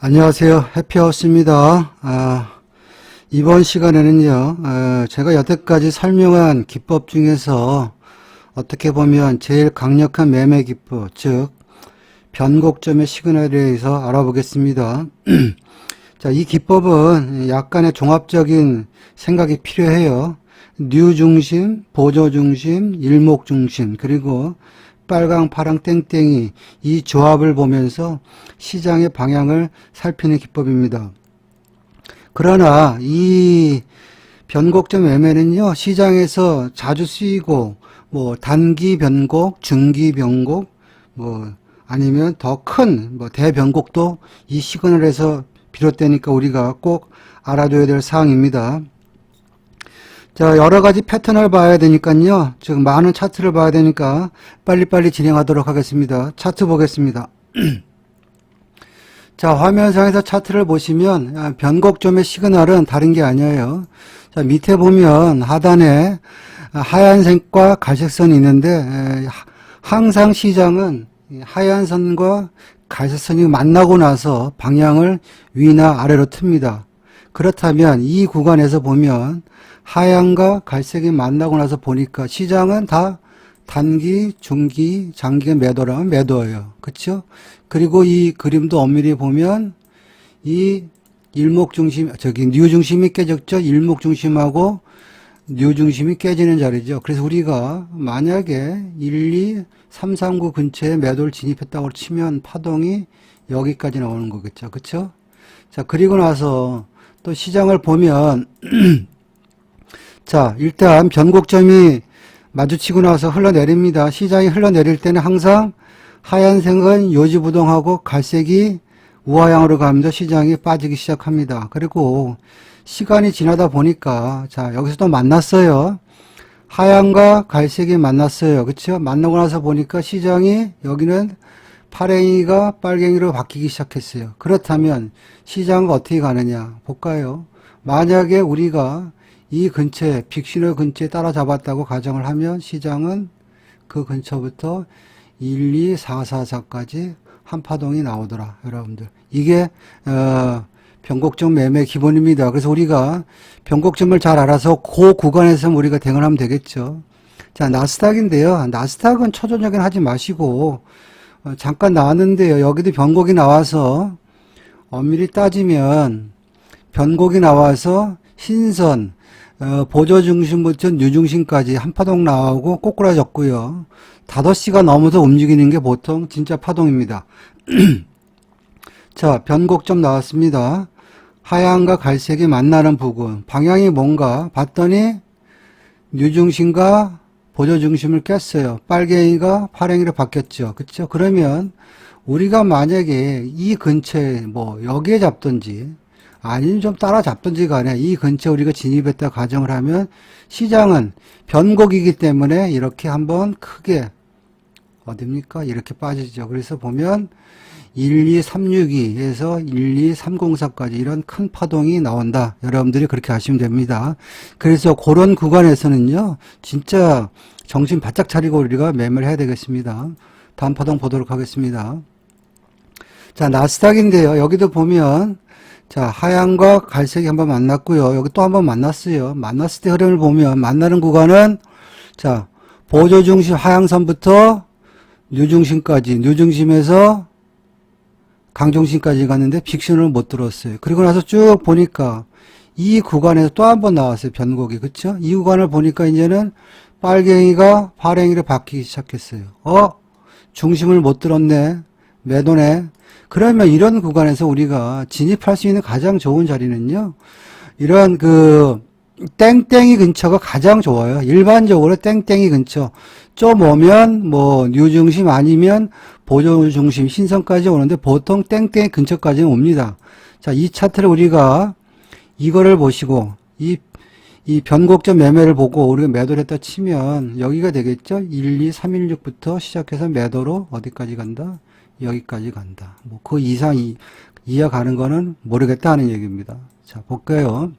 안녕하세요. 해피하우스입니다. 아, 이번 시간에는요, 어, 제가 여태까지 설명한 기법 중에서 어떻게 보면 제일 강력한 매매 기법, 즉, 변곡점의 시그널에 대해서 알아보겠습니다. 자, 이 기법은 약간의 종합적인 생각이 필요해요. 뉴 중심, 보조 중심, 일목 중심, 그리고 빨강, 파랑, 땡땡이 이 조합을 보면서 시장의 방향을 살피는 기법입니다. 그러나 이 변곡점 매매는요, 시장에서 자주 쓰이고, 뭐, 단기 변곡, 중기 변곡, 뭐, 아니면 더 큰, 뭐, 대변곡도 이 시그널에서 비롯되니까 우리가 꼭 알아둬야 될 사항입니다. 자, 여러 가지 패턴을 봐야 되니까요. 즉, 많은 차트를 봐야 되니까 빨리빨리 진행하도록 하겠습니다. 차트 보겠습니다. 자, 화면상에서 차트를 보시면 아, 변곡점의 시그널은 다른 게 아니에요. 자, 밑에 보면 하단에 하얀색과 갈색선이 있는데 항상 시장은 이 하얀 선과 갈색 선이 만나고 나서 방향을 위나 아래로 틉니다. 그렇다면 이 구간에서 보면 하얀과 갈색이 만나고 나서 보니까 시장은 다 단기, 중기, 장기 매도라면 매도예요. 그렇죠? 그리고 이 그림도 엄밀히 보면 이 일목 중심, 저기 뉴 중심이 깨졌죠? 일목 중심하고 뉴 중심이 깨지는 자리죠. 그래서 우리가 만약에 1, 2, 3, 3, 9 근처에 매도를 진입했다고 치면 파동이 여기까지 나오는 거겠죠. 그렇죠? 자, 그리고 나서 또 시장을 보면 자, 일단 변곡점이 마주치고 나서 흘러내립니다. 시장이 흘러내릴 때는 항상 하얀색은 요지부동하고 갈색이 우하향으로 가면서 시장이 빠지기 시작합니다. 그리고 시간이 지나다 보니까 자, 여기서도 만났어요. 하얀과 갈색이 만났어요. 그렇죠? 만나고 나서 보니까 시장이 여기는 파랭이가 빨갱이로 바뀌기 시작했어요. 그렇다면 시장은 어떻게 가느냐 볼까요? 만약에 우리가 이 근처에 빅신호 근처에 따라잡았다고 가정을 하면 시장은 그 근처부터 1, 2, 4, 4, 4까지 한 파동이 나오더라, 여러분들. 이게 어, 변곡점 매매 기본입니다. 그래서 우리가 변곡점을 잘 알아서 그 구간에서 우리가 대응하면 되겠죠. 자, 나스닥인데요. 나스닥은 초저녁엔 하지 마시고 어, 잠깐 나왔는데요. 여기도 변곡이 나와서 엄밀히 따지면 변곡이 나와서 신선 어, 보조 중심부터 뉴 중심까지 한 파동 나오고 꼬꾸라졌고요. 5시가 넘어서 움직이는 게 보통 진짜 파동입니다. 자, 변곡점 나왔습니다. 하얀과 갈색이 만나는 부분. 방향이 뭔가 봤더니 뉴 중심과 보조 중심을 깼어요. 빨갱이가 파랭이로 바뀌었죠. 그쵸? 그러면 우리가 만약에 이 근처에 뭐 여기에 잡든지 아니면 좀 따라잡든지 간에 이 근처에 우리가 진입했다 가정을 하면 시장은 변곡이기 때문에 이렇게 한번 크게 어딥니까? 이렇게 빠지죠. 그래서 보면 12362에서 12304까지 이런 큰 파동이 나온다. 여러분들이 그렇게 하시면 됩니다. 그래서 그런 구간에서는요, 진짜 정신 바짝 차리고 우리가 매매를 해야 되겠습니다. 다음 파동 보도록 하겠습니다. 자, 나스닥인데요. 여기도 보면, 자, 하얀과 갈색이 한번 만났고요. 여기 또 한번 만났어요. 만났을 때 흐름을 보면, 만나는 구간은, 자, 보조 중심 하향선부터 뉴 중심까지, 뉴 중심에서 강중심까지 갔는데 빅신을 못 들었어요. 그리고 나서 쭉 보니까 이 구간에서 또 한 번 나왔어요. 변곡이. 그쵸? 이 구간을 보니까 이제는 빨갱이가 파랭이로 바뀌기 시작했어요. 어? 중심을 못 들었네. 매도네. 그러면 이런 구간에서 우리가 진입할 수 있는 가장 좋은 자리는요. 이런 그 땡땡이 근처가 가장 좋아요. 일반적으로 땡땡이 근처. 좀 오면 뭐 뉴중심 아니면 보조중심 신선까지 오는데 보통 땡땡이 근처까지는 옵니다. 자, 이 차트를 우리가 이거를 보시고 이, 이 변곡점 매매를 보고 우리가 매도를 했다 치면 여기가 되겠죠? 1, 2, 3, 1, 6부터 시작해서 매도로 어디까지 간다? 여기까지 간다. 뭐 그 이상 이, 이하 가는 거는 모르겠다 하는 얘기입니다. 자, 볼까요?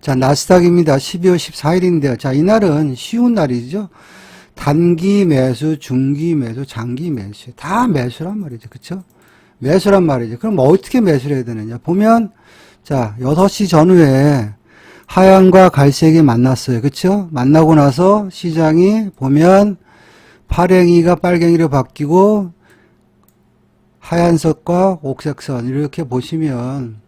자, 나스닥입니다. 12월 14일인데요. 자, 이날은 쉬운 날이죠. 단기 매수, 중기 매수, 장기 매수. 다 매수란 말이죠. 그쵸? 매수란 말이죠. 그럼 어떻게 매수를 해야 되느냐? 보면, 자, 6시 전후에 하얀과 갈색이 만났어요. 그쵸? 만나고 나서 시장이 보면 파랭이가 빨갱이로 바뀌고 하얀색과 옥색선 이렇게 보시면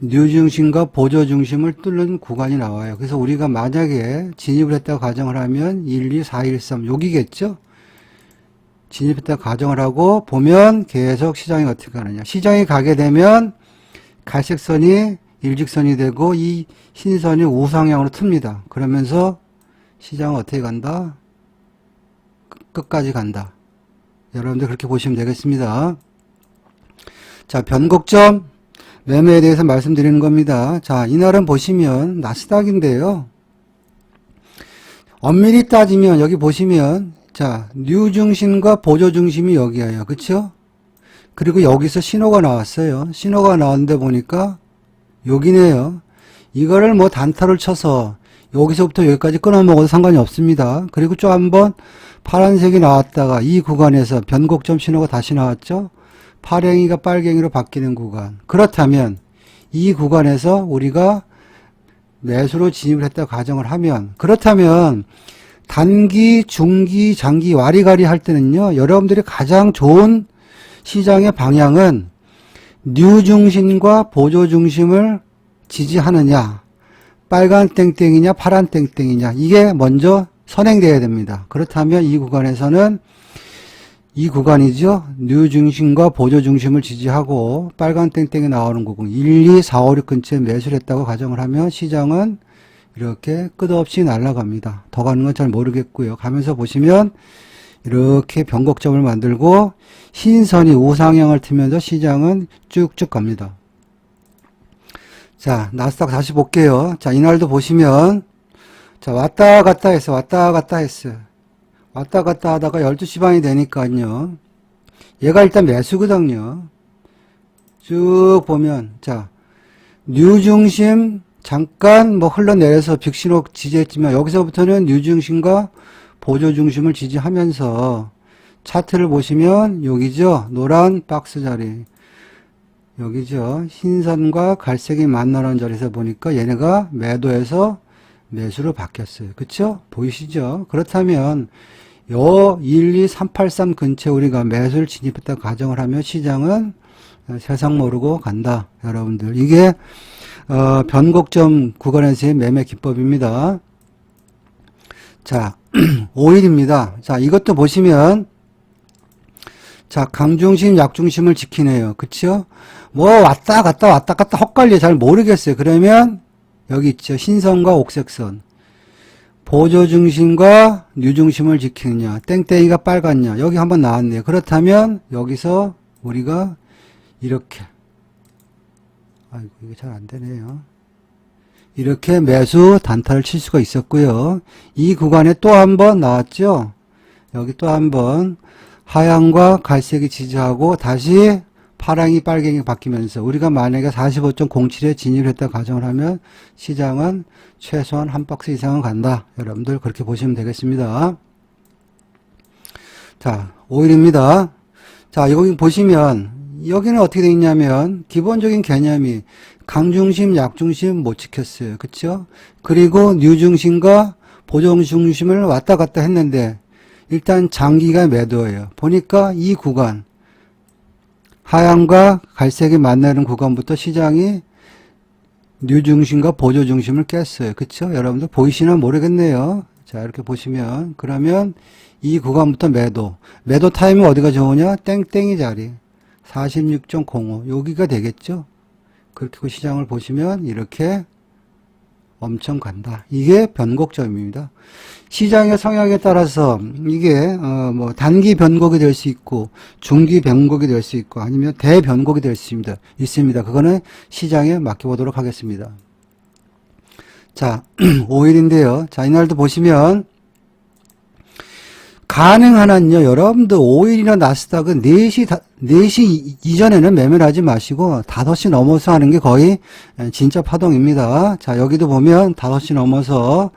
뉴 중심과 보조 중심을 뚫는 구간이 나와요. 그래서 우리가 만약에 진입을 했다고 가정을 하면 1, 2, 4, 1, 3 여기겠죠? 진입했다 가정을 하고 보면 계속 시장이 어떻게 가느냐. 시장이 가게 되면 갈색선이 일직선이 되고 이 흰선이 우상향으로 틉니다. 그러면서 시장은 어떻게 간다? 끝- 끝까지 간다. 여러분들 그렇게 보시면 되겠습니다. 자, 변곡점 매매에 대해서 말씀드리는 겁니다. 자, 이날은 보시면 나스닥인데요. 엄밀히 따지면 여기 보시면 자, 뉴 중심과 보조 중심이 여기예요. 그쵸? 그리고 여기서 신호가 나왔어요. 신호가 나왔는데 보니까 여기네요. 이거를 뭐 단타를 쳐서 여기서부터 여기까지 끊어 먹어도 상관이 없습니다. 그리고 좀 한번 파란색이 나왔다가 이 구간에서 변곡점 신호가 다시 나왔죠. 파랭이가 빨갱이로 바뀌는 구간. 그렇다면 이 구간에서 우리가 매수로 진입을 했다 가정을 하면 그렇다면 단기, 중기, 장기, 와리가리 할 때는요. 여러분들이 가장 좋은 시장의 방향은 뉴 중심과 보조 중심을 지지하느냐, 빨간 땡땡이냐, 파란 땡땡이냐, 이게 먼저 선행돼야 됩니다. 그렇다면 이 구간에서는 이 구간이죠. 뉴 중심과 보조 중심을 지지하고 빨간 땡땡이 나오는 부분 1, 2, 4, 5, 6 근처에 매수를 했다고 가정을 하면 시장은 이렇게 끝없이 날아갑니다. 더 가는 건 잘 모르겠고요. 가면서 보시면 이렇게 변곡점을 만들고 흰선이 우상향을 트면서 시장은 쭉쭉 갑니다. 자, 나스닥 다시 볼게요. 자, 이날도 보시면 자, 왔다 갔다 했어. 왔다 갔다 했어. 왔다 갔다 하다가 12시 반이 되니까요. 얘가 일단 매수거든요. 쭉 보면 자, 뉴 중심 잠깐 뭐 흘러내려서 빅신호 지지했지만 여기서부터는 뉴 중심과 보조 중심을 지지하면서 차트를 보시면 여기죠. 노란 박스 자리. 여기죠. 흰선과 갈색이 만나는 자리에서 보니까 얘네가 매도해서 매수로 바뀌었어요. 그쵸? 보이시죠? 그렇다면 요 12383 근처에 우리가 매수를 진입했다 가정을 하면 시장은 세상 모르고 간다. 여러분들. 이게 어, 변곡점 구간에서의 매매 기법입니다. 자, 5일입니다. 자, 이것도 보시면 자, 강중심, 약중심을 지키네요. 그쵸? 뭐, 왔다 갔다 왔다 갔다 헛갈려. 잘 모르겠어요. 그러면, 여기 있죠. 흰선과 옥색선. 보조 중심과 뉴 중심을 지키느냐. 땡땡이가 빨갛냐. 여기 한번 나왔네요. 그렇다면, 여기서 우리가 이렇게. 아이고, 이게 잘 안 되네요. 이렇게 매수 단타를 칠 수가 있었고요. 이 구간에 또 한 번 나왔죠. 여기 또 한 번 하얀과 갈색이 지지하고 다시 파랑이 빨갱이 바뀌면서 우리가 만약에 45.07에 진입을 했다 가정을 하면 시장은 최소한 한 박스 이상은 간다. 여러분들 그렇게 보시면 되겠습니다. 자, 5일입니다. 자, 여기 보시면 여기는 어떻게 되어 있냐면 기본적인 개념이 강중심, 약중심 못 지켰어요. 그쵸? 그리고 뉴중심과 보정중심을 왔다 갔다 했는데 일단 장기가 매도예요. 보니까 이 구간 하얀과 갈색이 만나는 구간부터 시장이 뉴 중심과 보조 중심을 깼어요. 그쵸? 여러분들 보이시나 모르겠네요. 자, 이렇게 보시면 그러면 이 구간부터 매도. 매도 타임이 어디가 좋으냐? 땡땡이 자리. 46.05 여기가 되겠죠. 그렇게 그 시장을 보시면 이렇게 엄청 간다. 이게 변곡점입니다. 시장의 성향에 따라서 이게 어 뭐 단기 변곡이 될 수 있고 중기 변곡이 될 수 있고 아니면 대변곡이 될 수 있습니다. 있습니다. 그거는 시장에 맡겨보도록 하겠습니다. 자, 5일인데요. 자, 이날도 보시면 가능한 한요, 여러분들 5일이나 나스닥은 4시, 다- 4시 이- 이전에는 매매를 하지 마시고 5시 넘어서 하는 게 거의 진짜 파동입니다. 자, 여기도 보면 5시 넘어서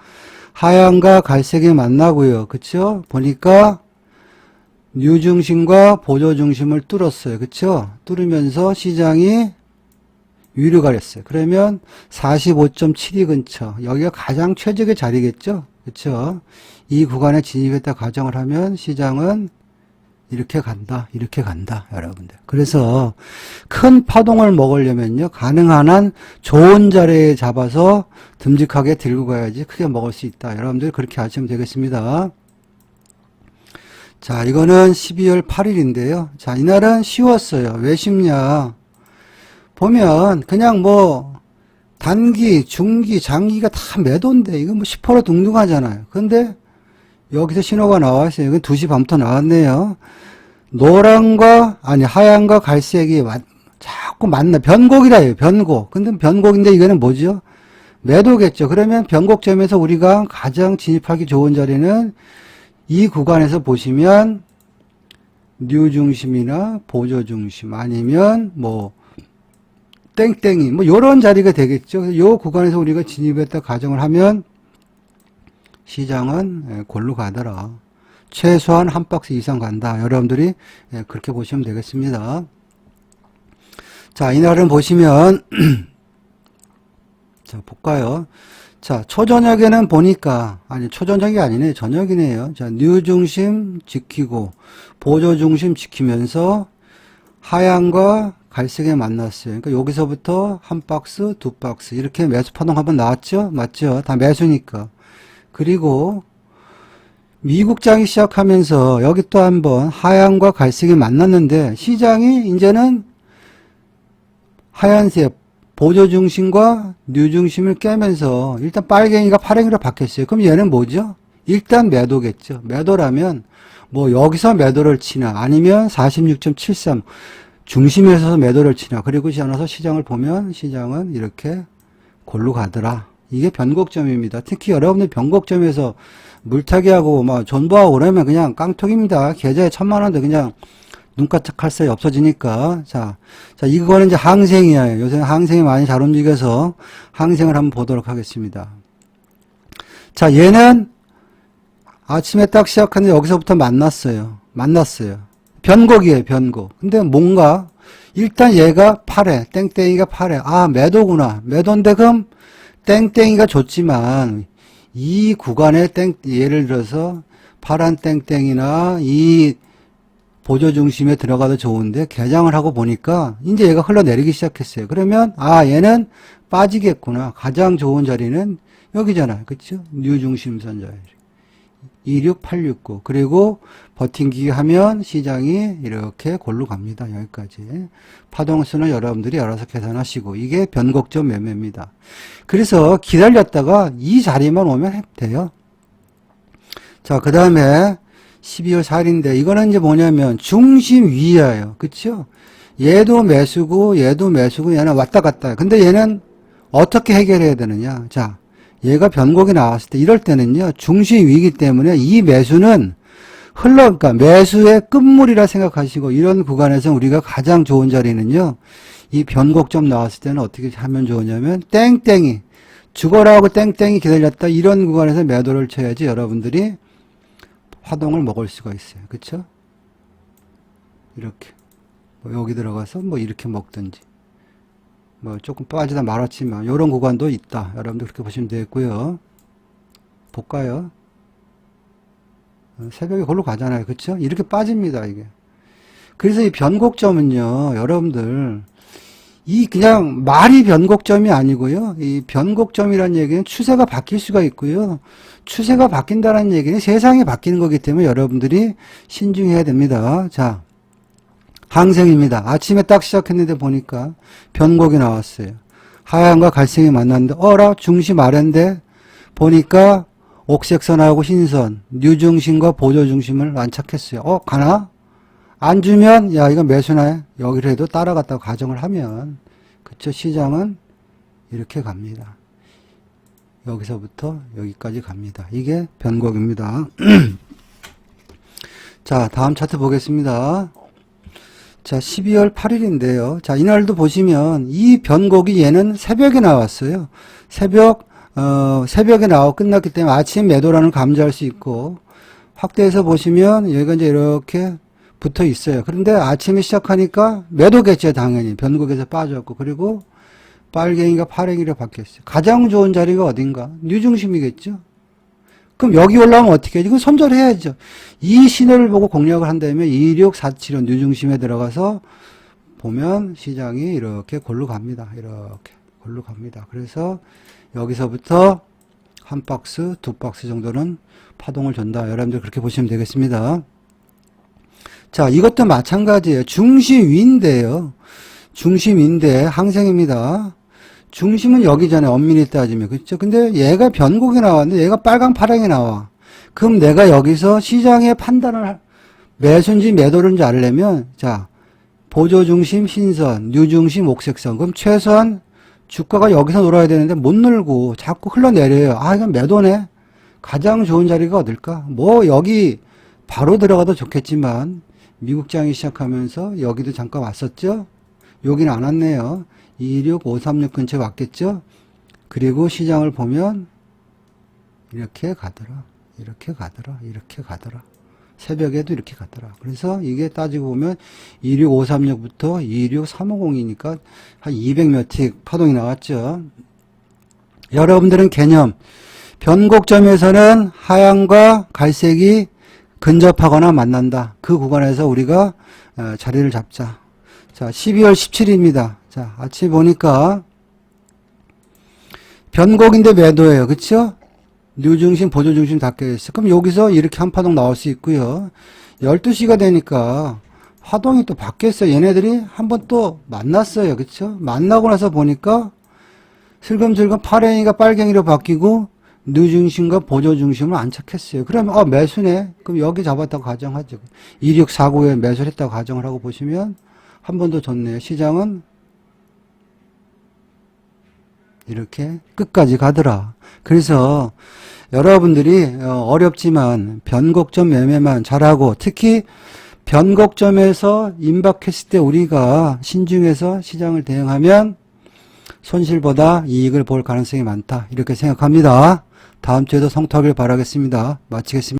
하얀과 갈색이 만나고요. 그쵸? 보니까 뉴 중심과 보조 중심을 뚫었어요. 그쵸? 뚫으면서 시장이 위로 가렸어요. 그러면 45.72 근처. 여기가 가장 최적의 자리겠죠? 그쵸? 이 구간에 진입했다 가정을 하면 시장은 이렇게 간다, 이렇게 간다, 여러분들. 그래서 큰 파동을 먹으려면요, 가능한 한 좋은 자리에 잡아서 듬직하게 들고 가야지 크게 먹을 수 있다. 여러분들 그렇게 하시면 되겠습니다. 자, 이거는 12월 8일인데요. 자, 이날은 쉬웠어요. 왜 쉽냐? 보면 그냥 뭐 단기, 중기, 장기가 다 매도인데 이거 뭐 10% 둥둥하잖아요. 근데 여기서 신호가 나왔어요. 이건 2시 반부터 나왔네요. 노란과 아니 하얀과 갈색이 와- 자꾸 만나 변곡이라요. 변곡. 근데 변곡인데 이거는 뭐죠? 매도겠죠. 그러면 변곡점에서 우리가 가장 진입하기 좋은 자리는 이 구간에서 보시면 뉴 중심이나 보조 중심 아니면 뭐 땡땡이 뭐 요런 자리가 되겠죠. 요 구간에서 우리가 진입했다 가정을 하면 시장은 예, 골로 가더라. 최소한 한 박스 이상 간다. 여러분들이 예, 그렇게 보시면 되겠습니다. 자, 이날은 보시면 자, 볼까요? 자, 초저녁에는 보니까, 아니, 초저녁이 아니네. 저녁이네요. 자, 뉴 중심 지키고, 보조 중심 지키면서, 하얀과 갈색에 만났어요. 그러니까 여기서부터 한 박스, 두 박스, 이렇게 매수 파동 한번 나왔죠? 맞죠? 다 매수니까. 그리고, 미국장이 시작하면서 여기 또 한번 하얀과 갈색이 만났는데, 시장이 이제는 하얀색, 보조 중심과 뉴 중심을 깨면서 일단 빨갱이가 파랭이로 바뀌었어요. 그럼 얘는 뭐죠? 일단 매도겠죠. 매도라면 뭐 여기서 매도를 치나 아니면 46.73 중심에서 매도를 치나 그리고 지나서 시장을 보면 시장은 이렇게 골로 가더라. 이게 변곡점입니다. 특히 여러분들 변곡점에서 물타기하고 막 존버하고 그러면 그냥 깡통입니다. 계좌에 천만 원도 그냥 눈가짝할 사이 없어지니까. 자, 자, 이거는 이제 항생이에요. 요새 항생이 많이 잘 움직여서 항생을 한번 보도록 하겠습니다. 자, 얘는 아침에 딱 시작하는데 여기서부터 만났어요. 만났어요. 변곡이에요, 변곡. 근데 뭔가, 일단 얘가 팔에, 땡땡이가 팔에, 아, 매도구나. 매도인데 그럼 땡땡이가 좋지만, 이 구간에 땡, 예를 들어서 파란 땡땡이나 이 보조 중심에 들어가도 좋은데 개장을 하고 보니까 이제 얘가 흘러내리기 시작했어요. 그러면 아 얘는 빠지겠구나. 가장 좋은 자리는 여기잖아요. 그렇죠? 뉴 중심선 자리. 26869 그리고 버팅기 하면 시장이 이렇게 골로 갑니다. 여기까지. 파동수는 여러분들이 알아서 계산하시고 이게 변곡점 매매입니다. 그래서 기다렸다가 이 자리만 오면 돼요. 자, 그 다음에 12월 4일인데 이거는 이제 뭐냐면 중심 위야예요. 그쵸? 얘도 매수고 얘도 매수고 얘는 왔다 갔다. 근데 얘는 어떻게 해결해야 되느냐? 자, 얘가 변곡이 나왔을 때 이럴 때는요. 중심 위이기 때문에 이 매수는 흘러 그러니까 매수의 끝물이라 생각하시고 이런 구간에서 우리가 가장 좋은 자리는요. 이 변곡점 나왔을 때는 어떻게 하면 좋으냐면 땡땡이 죽어라 하고 땡땡이 기다렸다 이런 구간에서 매도를 쳐야지 여러분들이 화동을 먹을 수가 있어요. 그쵸? 이렇게. 뭐 여기 들어가서 뭐 이렇게 먹든지. 뭐 조금 빠지다 말았지만, 요런 구간도 있다. 여러분들 그렇게 보시면 되겠고요. 볼까요? 어, 새벽에 걸로 가잖아요. 그쵸? 이렇게 빠집니다, 이게. 그래서 이 변곡점은요, 여러분들, 이 그냥 말이 변곡점이 아니고요. 이 변곡점이라는 얘기는 추세가 바뀔 수가 있고요. 추세가 바뀐다는 얘기는 세상이 바뀌는 거기 때문에 여러분들이 신중해야 됩니다. 자, 항생입니다. 아침에 딱 시작했는데 보니까 변곡이 나왔어요. 하얀과 갈색이 만났는데 어라 중심 아래인데 보니까 옥색선하고 흰선, 뉴중심과 보조중심을 안착했어요. 어 가나? 안 주면 야 이거 매수나 여기를 해도 따라갔다고 가정을 하면 그쵸 시장은 이렇게 갑니다. 여기서부터 여기까지 갑니다. 이게 변곡입니다. 자 다음 차트 보겠습니다. 자 12월 8일인데요. 자 이날도 보시면 이 변곡이 얘는 새벽에 나왔어요. 새벽 어 새벽에 나와 끝났기 때문에 아침 매도라는 감지할 수 있고 확대해서 보시면 여기가 이제 이렇게 붙어 있어요. 그런데 아침에 시작하니까 매도겠죠, 당연히. 변곡에서 빠졌고. 그리고 빨갱이가 파랭이로 바뀌었어요. 가장 좋은 자리가 어딘가? 뉴중심이겠죠? 그럼 여기 올라오면 어떻게 해야지? 이건 손절해야죠. 이 신호를 보고 공략을 한다면 2647은 뉴중심에 들어가서 보면 시장이 이렇게 골로 갑니다. 이렇게 골로 갑니다. 그래서 여기서부터 한 박스, 두 박스 정도는 파동을 준다. 여러분들 그렇게 보시면 되겠습니다. 자, 이것도 마찬가지예요. 중심위인데요. 중심인데 항생입니다. 중심은 여기잖아요. 엄밀히 따지면. 그렇죠? 근데 얘가 변곡이 나왔는데 얘가 빨강 파랑이 나와. 그럼 내가 여기서 시장의 판단을 할- 매수인지 매도인지 알려면 자, 보조 중심 신선, 뉴 중심 옥색선. 그럼 최소한 주가가 여기서 놀아야 되는데 못 놀고 자꾸 흘러내려요. 아, 이건 매도네. 가장 좋은 자리가 어딜까? 뭐 여기 바로 들어가도 좋겠지만 미국장이 시작하면서 여기도 잠깐 왔었죠? 여기는 안 왔네요. 26536 근처에 왔겠죠? 그리고 시장을 보면 이렇게 가더라. 이렇게 가더라. 이렇게 가더라. 새벽에도 이렇게 가더라. 그래서 이게 따지고 보면 26536부터 26350이니까 한 200몇 틱 파동이 나왔죠. 여러분들은 개념 변곡점에서는 하얀과 갈색이 근접하거나 만난다. 그 구간에서 우리가 어, 자리를 잡자. 자, 12월 17일입니다. 자, 아침 보니까 변곡인데 매도예요. 그쵸? 뉴중심, 보조중심 다 껴있어. 그럼 여기서 이렇게 한 파동 나올 수 있고요. 12시가 되니까 화동이 또 바뀌었어요. 얘네들이 한 번 또 만났어요. 그쵸? 만나고 나서 보니까 슬금슬금 파랭이가 빨갱이로 바뀌고 뉴중심과 보조중심을 안착했어요. 그러면 어 매수네. 그럼 여기 잡았다고 가정하죠. 2649에 매수를 했다고 가정을 하고 보시면 한 번 더 좋네요. 시장은 이렇게 끝까지 가더라. 그래서 여러분들이 어, 어렵지만 변곡점 매매만 잘하고 특히 변곡점에서 임박했을 때 우리가 신중해서 시장을 대응하면 손실보다 이익을 볼 가능성이 많다. 이렇게 생각합니다. 다음 주에도 성토하길 바라겠습니다. 마치겠습니다.